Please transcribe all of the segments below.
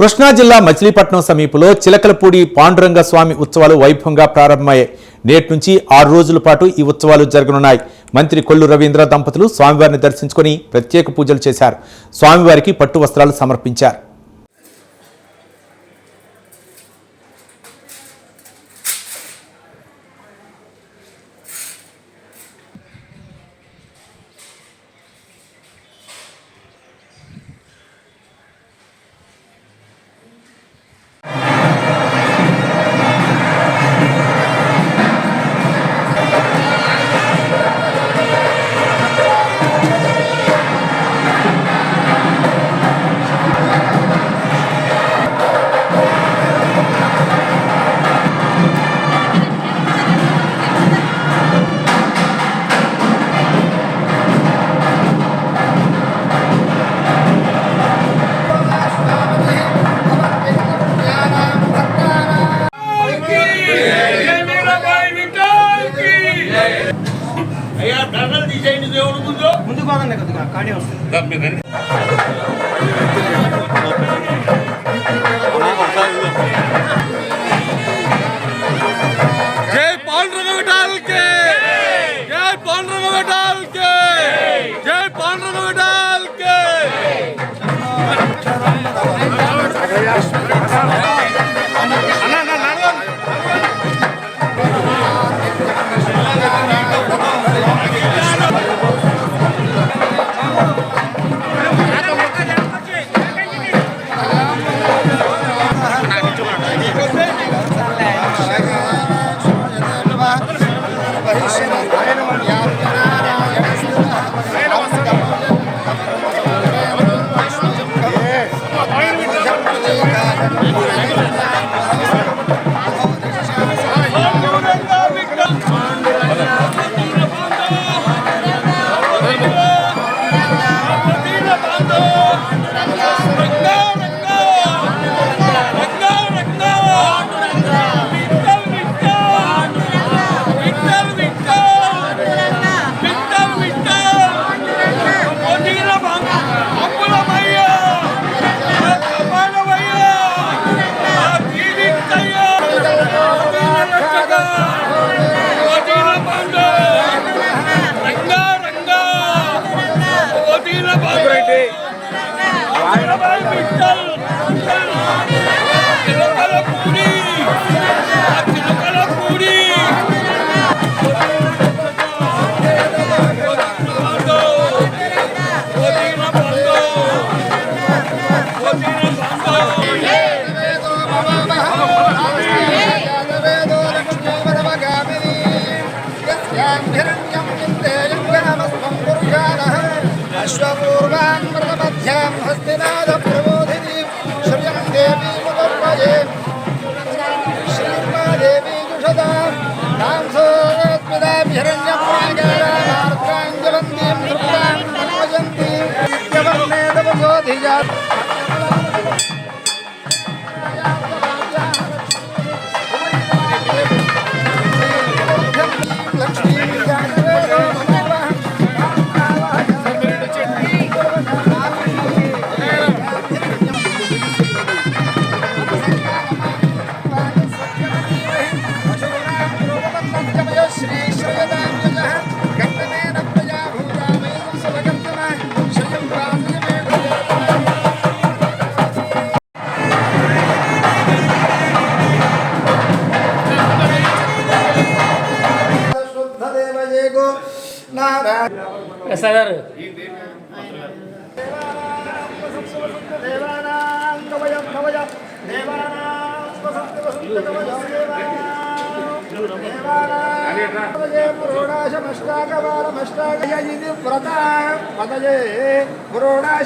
కృష్ణా జిల్లా మచిలీపట్నం సమీపంలో చిలకలపూడి పాండురంగ స్వామి ఉత్సవాలు వైభవంగా ప్రారంభమయ్యాయి. నేటి నుంచి ఆరు రోజుల పాటు ఈ ఉత్సవాలు జరగనున్నాయి. మంత్రి కొల్లు రవీంద్ర దంపతులు స్వామివారిని దర్శించుకొని ప్రత్యేక పూజలు చేశారు. స్వామివారికి పట్టు వస్త్రాలు సమర్పించారు. కానీ వస్తుంది. Thank you. అశ్వపూర్వాన్ మృగమధ్యాం హస్తినాథ ప్రసాద్ గారు.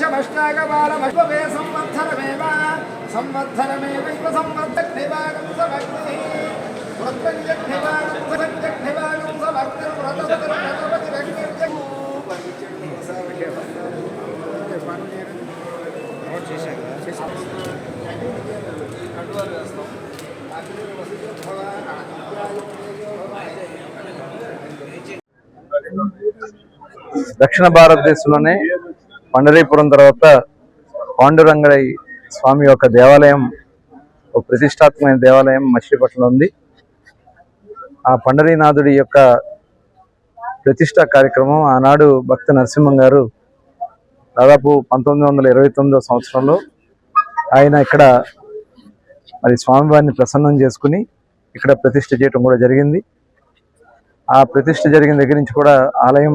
పురోడాశమష్టాగబాలమశ్వే సంవత్సరమేవ సంవత్సరమేవైవ సంవత్సరనివాగం సమగ్ని దక్షిణ భారతదేశంలోనే పండరీపురం తర్వాత పాండురంగడై స్వామి యొక్క దేవాలయం ఒక ప్రతిష్టాత్మకమైన దేవాలయం మచిలీపట్నంలో ఉంది. ఆ పండరీనాథుడి యొక్క ప్రతిష్ట కార్యక్రమం ఆనాడు భక్త నరసింహం గారు దాదాపు పంతొమ్మిది వందల ఇరవై తొమ్మిదో సంవత్సరంలో ఆయన ఇక్కడ మరి స్వామివారిని ప్రసన్నం చేసుకుని ఇక్కడ ప్రతిష్ఠ చేయటం కూడా జరిగింది. ఆ ప్రతిష్ఠ జరిగిన దగ్గర నుంచి కూడా ఆలయం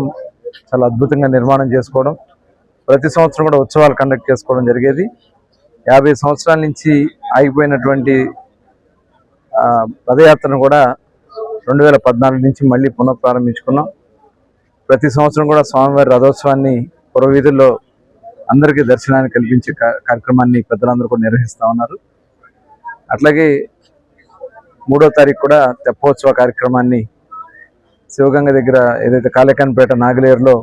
చాలా అద్భుతంగా నిర్మాణం చేసుకోవడం ప్రతి సంవత్సరం కూడా ఉత్సవాలు కండక్ట్ చేసుకోవడం జరిగేది. యాభై సంవత్సరాల నుంచి ఆగిపోయినటువంటి పదయాత్రను కూడా రెండు వేల పద్నాలుగు నుంచి మళ్ళీ పునఃప్రారంభించుకున్నాం. ప్రతి సంవత్సరం కూడా స్వామివారి రథోత్సవాన్ని పురవీధుల్లో అందరికీ దర్శనాన్ని కల్పించే కార్యక్రమాన్ని పెద్దలందరూ కూడా నిర్వహిస్తూ ఉన్నారు. అట్లాగే మూడో తారీఖు కూడా తెప్పోత్సవ కార్యక్రమాన్ని శివగంగ దగ్గర ఏదైతే కాళేకాన్పేట నాగలేరులో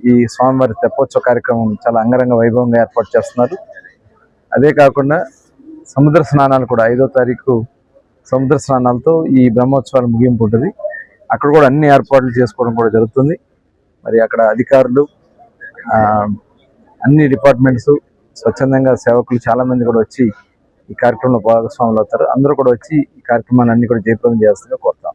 ఈ స్వామివారి తెప్పోత్సవ కార్యక్రమం చాలా అంగరంగ వైభవంగా ఏర్పాటు చేస్తున్నారు. అదే కాకుండా సముద్ర స్నానాలు కూడా ఐదో తారీఖు సముద్ర స్నానాలతో ఈ బ్రహ్మోత్సవాలు ముగింపు ఉంటుంది అక్కడ కూడా అన్ని ఏర్పాట్లు చేసుకోవడం కూడా జరుగుతుంది. మరి అక్కడ అధికారులు అన్ని డిపార్ట్మెంట్స్ స్వచ్ఛందంగా సేవకులు చాలామంది కూడా వచ్చి ఈ కార్యక్రమంలో భాగస్వాములు అవుతారు. అందరూ కూడా వచ్చి ఈ కార్యక్రమాన్ని అన్ని కూడా జయప్రదం చేస్తారని కోరుతారు